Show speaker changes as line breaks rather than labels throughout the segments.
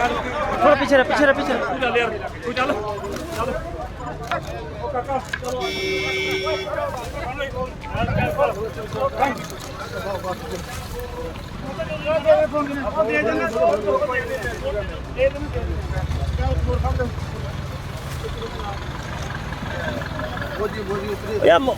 ਥੋੜਾ ਪਿੱਛੇ ਰਹਿ ਪਿੱਛੇ ਰਹਿ ਪਿੱਛੇ ਰਹਿ।
ਚੱਲ ਯਾਰ ਤੂੰ ਚੱਲ ਚੱਲ
ਯਾ ਮ-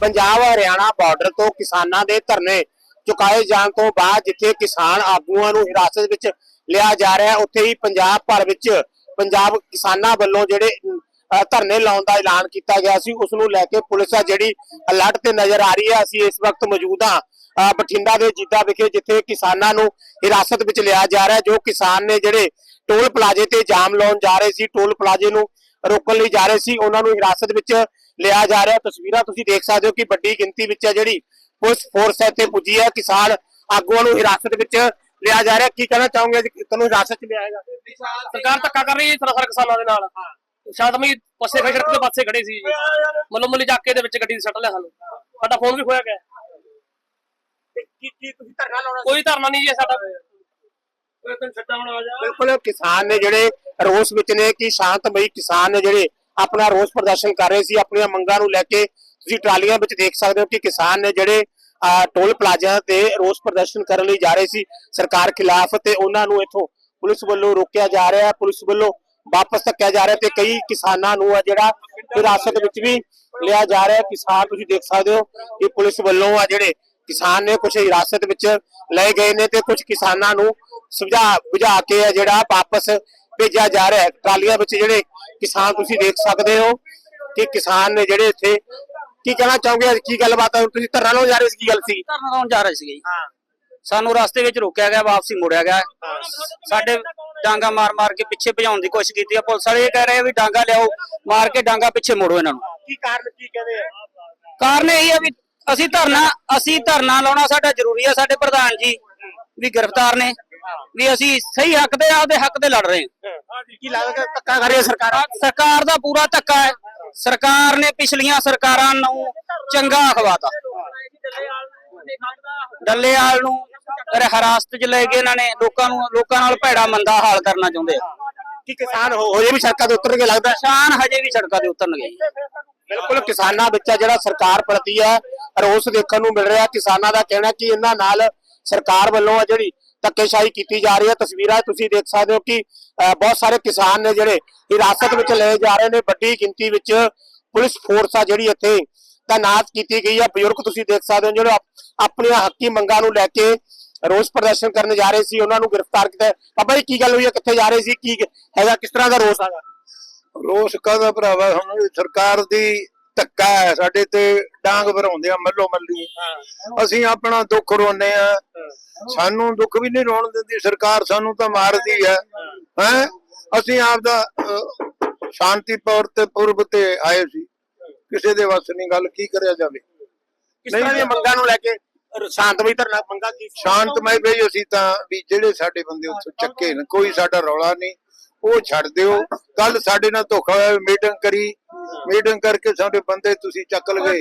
ਪੰਜਾਬ ਹਰਿਆਣਾ ਬਾਰਡਰ ਤੋਂ ਕਿਸਾਨਾਂ ਦੇ ਧਰਨੇ ਚੁਕਾਏ ਜਾਣ ਤੋਂ ਬਾਅਦ ਜਿੱਥੇ ਕਿਸਾਨ ਆਗੂਆਂ ਨੂੰ ਹਿਰਾਸਤ ਵਿੱਚ ਲਿਆ ਜਾ ਰਿਹਾ ਹੈ, ਉੱਥੇ ਹੀ ਪੰਜਾਬ ਭਰ ਵਿੱਚ ਪੰਜਾਬ ਕਿਸਾਨਾਂ ਵੱਲੋਂ ਜਿਹੜੇ ਧਰਨੇ ਲਾਉਣ ਦਾ ਐਲਾਨ ਕੀਤਾ ਗਿਆ ਸੀ। ਉਸ ਨੂੰ ਲੈ ਕੇ ਪੁਲਿਸ ਆ ਜਿਹੜੀ ਅਲਰਟ ਤੇ ਨਜ਼ਰ ਆ ਰਹੀ ਹੈ। ਅਸੀਂ ਇਸ ਵਕਤ ਮੌਜੂਦ ਹਾਂ ਬਠਿੰਡਾ ਦੇ ਜੀਤਾ ਵਿਖੇ, ਜਿੱਥੇ ਕਿਸਾਨਾਂ ਨੂੰ ਹਿਰਾਸਤ ਵਿੱਚ ਲਿਆ ਜਾ ਰਿਹਾ ਜੋ ਕਿਸਾਨ ਨੇ ਜਿਹੜੇ ਟੋਲ ਪਲਾਜ਼ੇ ਤੇ ਜਾਮ ਲਾਉਣ ਜਾ ਰਹੇ ਸੀ। ਟੋਲ ਪਲਾਜ਼ੇ ਨੂੰ ਰੋਕਣ ਲਈ ਜਾ ਰਹੇ ਸੀ ਉਹਨਾਂ ਨੂੰ ਹਿਰਾਸਤ ਵਿੱਚ ਲਿਆ ਜਾ ਰਿਹਾ। ਤਸਵੀਰਾਂ ਤੁਸੀਂ ਦੇਖ ਸਕਦੇ ਹੋ ਕਿ ਵੱਡੀ ਗਿਣਤੀ ਵਿੱਚ ਹੈ ਜਿਹੜੀ ਪੁਲਿਸ ਫੋਰਸ ਹੈ ਇੱਥੇ ਪੁੱਜੀ ਹੈ। ਕਿਸਾਨ ਆਗੂਆਂ ਨੂੰ ਹਿਰਾਸਤ ਵਿੱਚ ਲਿਆ ਜਾ ਰਿਹਾ। ਕੀ ਕਹਿਣਾ ਚਾਹੋਗੇ ਜੀ? ਤੁਹਾਨੂੰ ਹਿਰਾਸਤ ਚ ਲਿਆ ਜਾਏਗਾ
ਸਰਕਾਰ ਧੱਕਾ ਕਰ ਰਹੀ ਹੈ ਸਰਾਸਰ ਕਿਸਾਨਾਂ ਦੇ ਨਾਲ। ਸ਼ਾਦਮੀ ਪਾਸੇ ਖੜੇ ਸੜਕ ਦੇ ਪਾਸੇ ਖੜੇ ਸੀ ਜੀ। ਮੱਲੋ ਮੱਲੀ ਚੱਕ ਕੇ ਦੇ ਵਿੱਚ ਗੱਡੀ ਦੀ ਸੱਟ ਲਿਆ ਸਾਨੂੰ। ਸਾਡਾ ਫੋਨ ਵੀ ਖੋਇਆ ਗਿਆ।
ਕੀ ਕੀ ਤੁਸੀਂ ਧਰਨਾ ਲਾਉਣਾ
ਕੋਈ ਧਰਨਾ ਨਹੀਂ ਜੀ ਸਾਡਾ ਕੋਈ ਤੈਨੂੰ ਛੱਡਾ ਹੁਣ ਆ ਜਾ
ਬਿਲਕੁਲ, ਕਿਸਾਨ ਨੇ ਜਿਹੜੇ ਰੋਸ ਵਿੱਚ ਨੇ ਕਿ ਸ਼ਾਂਤਮਈ ਕਿਸਾਨ ਨੇ ਜਿਹੜੇ ਆਪਣਾ ਰੋਸ ਪ੍ਰਦਰਸ਼ਨ ਕਰ ਰਹੇ ਸੀ, ਆਪਣੀਆਂ ਮੰਗਾਂ ਨੂੰ ਲੈ ਕੇ ਤੁਸੀਂ ਟਰਾਲੀਆਂ ਵਿੱਚ ਦੇਖ ਸਕਦੇ ਹੋ ਕਿ ਕਿਸਾਨ ਨੇ ਜਿਹੜੇ ਟੋਲ ਪਲਾਜ਼ਾ ਤੇ ਰੋਸ ਪ੍ਰਦਰਸ਼ਨ ਕਰਨ ਲਈ ਜਾ ਰਹੇ ਸੀ, ਸਰਕਾਰ ਖਿਲਾਫ ਤੇ ਉਹਨਾਂ ਨੂੰ ਇੱਥੋਂ ਪੁਲਿਸ ਵੱਲੋਂ ਰੋਕਿਆ ਜਾ ਰਿਹਾ ਹੈ ਪੁਲਿਸ ਵੱਲੋਂ ਵਾਪਸ ਧੱਕਿਆ ਜਾ ਰਿਹਾ ਤੇ ਕਈ ਕਿਸਾਨਾਂ ਨੂੰ ਆ ਜਿਹੜਾ ਹਿਰਾਸਤ ਵਿੱਚ ਵੀ ਲਿਆ ਜਾ ਰਿਹਾ। ਕਿਸਾਨ ਤੁਸੀਂ ਦੇਖ ਸਕਦੇ ਹੋ ਕਿ ਪੁਲਿਸ ਵੱਲੋਂ ਆ ਜਿਹੜੇ ਕਿਸਾਨ ਨੇ ਕੁਝ ਹਿਰਾਸਤ ਵਿੱਚ ਲਏ ਗਏ ਨੇ ਤੇ ਕੁਝ ਕਿਸਾਨਾਂ ਨੂੰ ਸੁਝਾ ਬੁਝਾ ਕੇ ਆ ਜਿਹੜਾ ਵਾਪਸ ਭੇਜਿਆ ਜਾ ਰਿਹਾ ਹੈ। ਟਰਾਲੀਆਂ ਵਿੱਚ ਜਿਹੜੇ ਕਿਸਾਨ ਤੁਸੀਂ ਦੇਖ ਸਕਦੇ ਹੋ ਕਿ ਕਿਸਾਨ ਨੇ ਜਿਹੜੇ ਇੱਥੇ ਕੀ ਕਹਿਣਾ ਚਾਹੋਗੇ? ਕੀ ਗੱਲਬਾਤ ਹੈ? ਤੁਸੀਂ ਧਰਨਾ ਲਾਉਣ ਜਾ ਰਹੇ ਸੀ ਕੀ ਗੱਲ ਸੀ?
ਧਰਨਾ ਲਾਉਣ ਜਾ ਰਹੇ ਸੀਗੇ
ਹਾਂ।
ਸਾਨੂੰ ਰਸਤੇ ਵਿੱਚ ਰੋਕਿਆ ਗਿਆ ਵਾਪਸੀ ਮੋੜਿਆ ਗਿਆ। ਸਾਡੇ ਡਾਂਗਾ ਮਾਰ ਮਾਰ ਕੇ ਪਿੱਛੇ ਭਜਾਉਣ ਦੀ ਕੋਸ਼ਿਸ਼ ਕੀਤੀ ਆ। ਪੁਲਿਸ ਵਾਲੇ ਇਹ ਕਹਿ ਰਹੇ ਆ ਵੀ ਡਾਂਗਾ ਲਿਆਓ ਮਾਰ ਕੇ ਡਾਂਗਾ ਪਿੱਛੇ ਮੋੜੋ ਇਹਨਾਂ ਨੂੰ।
ਕੀ ਕਾਰਨ ਕੀ ਕਹਿੰਦੇ ਆ?
ਕਾਰਨ ਇਹ ਆ ਵੀ ਅਸੀਂ ਧਰਨਾ ਅਸੀਂ ਧਰਨਾ ਲਾਉਣਾ ਸਾਡਾ ਜ਼ਰੂਰੀ ਆ ਸਾਡੇ ਪ੍ਰਧਾਨ ਜੀ ਵੀ ਗ੍ਰਿਫਤਾਰ ਨੇ ਵੀ ਅਸੀਂ ਸਹੀ ਹੱਕ ਦੇ ਆਪਦੇ ਹੱਕ ਦੇ ਲੜ ਰਹੇ ਹਾਂ।
ਕੀ ਲੱਗਦਾ ਧੱਕਾ ਕਰ ਰਹੀ ਹੈ ਸਰਕਾਰ?
ਸਰਕਾਰ ਦਾ ਪੂਰਾ ਧੱਕਾ ਹੈ। ਸਰਕਾਰ ਨੇ ਪਿਛਲੀਆਂ ਸਰਕਾਰਾਂ ਨੂੰ ਚੰਗਾ ਅਖਵਾਤਾ ਡੱਲੇਵਾਲ ਨੂੰ ਹਿਰਾਸਤ 'ਚ ਲੈ ਕੇ ਇਹਨਾਂ ਨੇ ਲੋਕਾਂ ਨੂੰ ਲੋਕਾਂ ਨਾਲ ਭੈੜਾ ਮੰਦਾ ਹਾਲ ਕਰਨਾ ਚਾਹੁੰਦੇ ਆ।
ਕੀ ਕਿਸਾਨ ਹੋ ਹੋ ਜੇ ਵੀ ਸੜਕਾਂ ਤੇ ਉਤਰਨਗੇ ਲੱਗਦਾ?
ਕਿਸਾਨ ਹਜੇ ਵੀ ਸੜਕਾਂ ਤੇ ਉਤਰਨਗੇ।
ਬਿਲਕੁਲ ਕਿਸਾਨਾਂ ਵਿੱਚ ਆ ਜਿਹੜਾ ਸਰਕਾਰ ਪ੍ਰਤੀ ਹੈ ਰੋਸ ਦੇਖਣ ਨੂੰ ਮਿਲ ਰਿਹਾ, ਕਿਸਾਨਾਂ ਦਾ ਕਹਿਣਾ ਕਿ ਇਹਨਾਂ ਨਾਲ ਸਰਕਾਰ ਵੱਲੋਂ ਆ ਜਿਹੜੀ ਧੱਕੇਸ਼ਾਹੀ ਕੀਤੀ ਜਾ ਰਹੀ ਹੈ। ਤਸਵੀਰਾਂ ਤੁਸੀਂ ਦੇਖ ਸਕਦੇ ਹੋ ਕਿ ਬਹੁਤ ਸਾਰੇ ਕਿਸਾਨ ਨੇ ਜਿਹੜੇ ਹਿਰਾਸਤ ਵਿੱਚ ਲਏ ਜਾ ਰਹੇ ਨੇ। ਵੱਡੀ ਗਿਣਤੀ ਵਿੱਚ ਪੁਲਿਸ ਫੋਰਸ ਆ ਜਿਹੜੀ ਇੱਥੇ ਤਾਇਨਾਤ ਕੀਤੀ ਗਈ ਹੈ। ਬਜ਼ੁਰਗ ਤੁਸੀਂ ਦੇਖ ਸਕਦੇ ਹੋ, ਜਿਹੜੇ ਆਪਣੀਆਂ ਹੱਕੀ ਮੰਗਾਂ ਨੂੰ ਲੈ ਕੇ ਰੋਸ ਪ੍ਰਦਰਸ਼ਨ ਕਰਨ ਜਾ ਰਹੇ ਸੀ, ਉਹਨਾਂ ਨੂੰ ਗ੍ਰਿਫਤਾਰ ਕੀਤਾ। ਬਾਬਾ ਜੀ, ਕੀ ਗੱਲ ਹੋਈ ਹੈ? ਕਿੱਥੇ ਜਾ ਰਹੇ ਸੀ? ਕੀ ਹੈਗਾ? ਕਿਸ ਤਰ੍ਹਾਂ ਦਾ ਰੋਸ ਹੈਗਾ?
ਰੋਸ ਕਾਹਦਾ ਭਰਾਵਾ? ਹੁਣ ਸਰਕਾਰ ਦੀ ਧੱਕਾ ਹੈ ਸਾਡੇ ਤੇ ਡਾਂਗ ਭਰਾਉਂਦੇ ਆ ਮੱਲੋ ਮੱਲੀ। ਅਸੀਂ ਆਪਣਾ ਦੁੱਖ ਰੋਨੇ ਆ। ਸਾਨੂੰ ਦੁੱਖ ਵੀ ਨਹੀਂ ਰੋਣ ਦਿੰਦੀ ਸਰਕਾਰ ਸਾਨੂੰ ਤਾਂ ਮਾਰਦੀ ਹੈ। ਹੈ। ਅਸੀਂ ਆਪਦਾ ਅਹ, ਸ਼ਾਂਤੀ ਪੌਰ ਤੇ ਪੁਰਬ ਤੇ ਆਏ ਸੀ। ਕਿਸੇ ਦੇ ਵੱਸ ਨਹੀਂ ਗੱਲ ਕੀ ਕਰਿਆ ਜਾਵੇ।
ਕਿਸ ਤਰ੍ਹਾਂ ਦੀਆਂ ਮੰਗਾਂ ਨੂੰ ਲੈ ਕੇ ਸ਼ਾਂਤਮਈ ਧਰਨਾ ਮੰਗਾਂ ਕੀ
ਸ਼ਾਂਤਮਈ ਬਈ ਅਸੀਂ ਤਾਂ ਵੀ ਜਿਹੜੇ ਸਾਡੇ ਬੰਦੇ ਉੱਥੋਂ ਚੱਕੇ ਨੇ ਕੋਈ ਸਾਡਾ ਰੌਲਾ ਨਹੀਂ। ਉਹ ਛੱਡ ਦਿਓ। ਕੱਲ ਸਾਡੇ ਨਾਲ ਧੋਖਾ ਹੋਇਆ ਮੀਟਿੰਗ ਕਰੀ। ਮੀਟਿੰਗ ਕਰਕੇ ਸਾਡੇ ਬੰਦੇ ਤੁਸੀਂ ਚੱਕ ਲਗਏ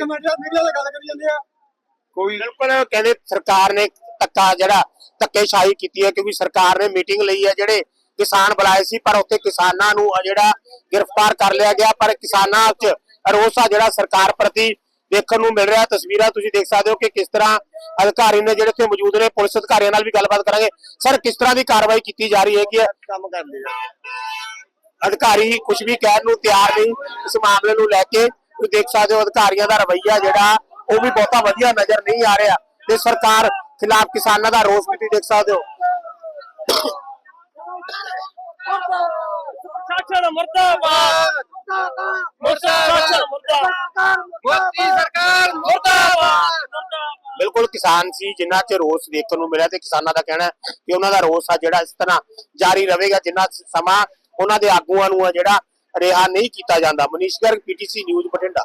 ਕੋਈ
ਬਿਲਕੁਲ ਕਹਿੰਦੇ ਸਰਕਾਰ ਨੇ ਧੱਕਾ ਜਿਹੜਾ ਧੱਕੇਸ਼ਾਹੀ ਕੀਤੀ ਹੈ ਕਿਉਂਕਿ ਸਰਕਾਰ ਨੇ ਮੀਟਿੰਗ ਲਈ ਹੈ ਜਿਹੜੇ ਕਿਸਾਨ ਬੁਲਾਏ ਸੀ ਪਰ ਉੱਥੇ ਕਿਸਾਨਾਂ ਨੂੰ ਜਿਹੜਾ ਗ੍ਰਿਫਤਾਰ ਕਰ ਲਿਆ ਗਿਆ। ਪਰ ਕਿਸਾਨਾਂ 'ਚ ਰੋਸ ਜਿਹੜਾ ਸਰਕਾਰ ਪ੍ਰਤੀ। ਦੇਖਣ ਨੂੰ ਮਿਲ ਰਿਹਾ ਤਸਵੀਰਾਂ ਤੁਸੀਂ ਦੇਖ ਸਕਦੇ ਹੋ ਕਿ ਕਿਸ ਤਰ੍ਹਾਂ ਅਧਿਕਾਰੀ ਨੇ ਜਿਹੜੇ ਇੱਥੇ ਮੌਜੂਦ ਨੇ ਪੁਲਿਸ ਅਧਿਕਾਰੀਆਂ ਨਾਲ ਵੀ ਗੱਲਬਾਤ ਕਰਾਂਗੇ। ਸਰ ਕਿਸ ਤਰ੍ਹਾਂ ਦੀ ਕਾਰਵਾਈ ਕੀਤੀ ਜਾ ਰਹੀ ਹੈ? ਕਿ ਕੰਮ ਕਰਦੇ ਅਧਿਕਾਰੀ ਕੁਝ ਵੀ ਕਹਿਣ ਨੂੰ ਤਿਆਰ ਨਹੀਂ ਇਸ ਮਾਮਲੇ ਨੂੰ ਲੈ ਕੇ ਤੁਸੀਂ ਦੇਖ ਸਕਦੇ ਹੋ ਅਧਿਕਾਰੀਆਂ ਦਾ ਰਵੱਈਆ ਜਿਹੜਾ ਉਹ ਵੀ ਬਹੁਤਾ ਵਧੀਆ ਨਜ਼ਰ ਨਹੀਂ ਆ ਰਿਹਾ। ਤੇ ਸਰਕਾਰ ਖਿਲਾਫ ਕਿਸਾਨਾਂ ਦਾ ਰੋਸ ਵੀ ਤੁਸੀਂ ਦੇਖ ਸਕਦੇ ਹੋ।
ਸ਼ਾਸਨ ਮੁਰਦਾਬਾਦ! ਸ਼ਾਸਨ ਮੁਰਦਾਬਾਦ ਮੋਦੀ ਸਰਕਾਰ ਮੁਰਦਾਬਾਦ
ਬਿਲਕੁਲ ਕਿਸਾਨ ਸੀ ਜਿਨ੍ਹਾਂ 'ਚ ਰੋਸ ਦੇਖਣ ਨੂੰ ਮਿਲਿਆ ਤੇ ਕਿਸਾਨਾਂ ਦਾ ਕਹਿਣਾ ਹੈ ਕਿ ਉਹਨਾਂ ਦਾ ਰੋਸ ਆ ਜਿਹੜਾ ਇਸ ਤਰ੍ਹਾਂ ਜਾਰੀ ਰਹੇਗਾ, ਜਿੰਨਾ ਸਮਾਂ ਉਹਨਾਂ ਦੇ ਆਗੂਆਂ ਨੂੰ ਆ ਜਿਹੜਾ ਰਿਹਾ ਨਹੀਂ ਕੀਤਾ ਜਾਂਦਾ। Manish Garg PTC news Bathinda.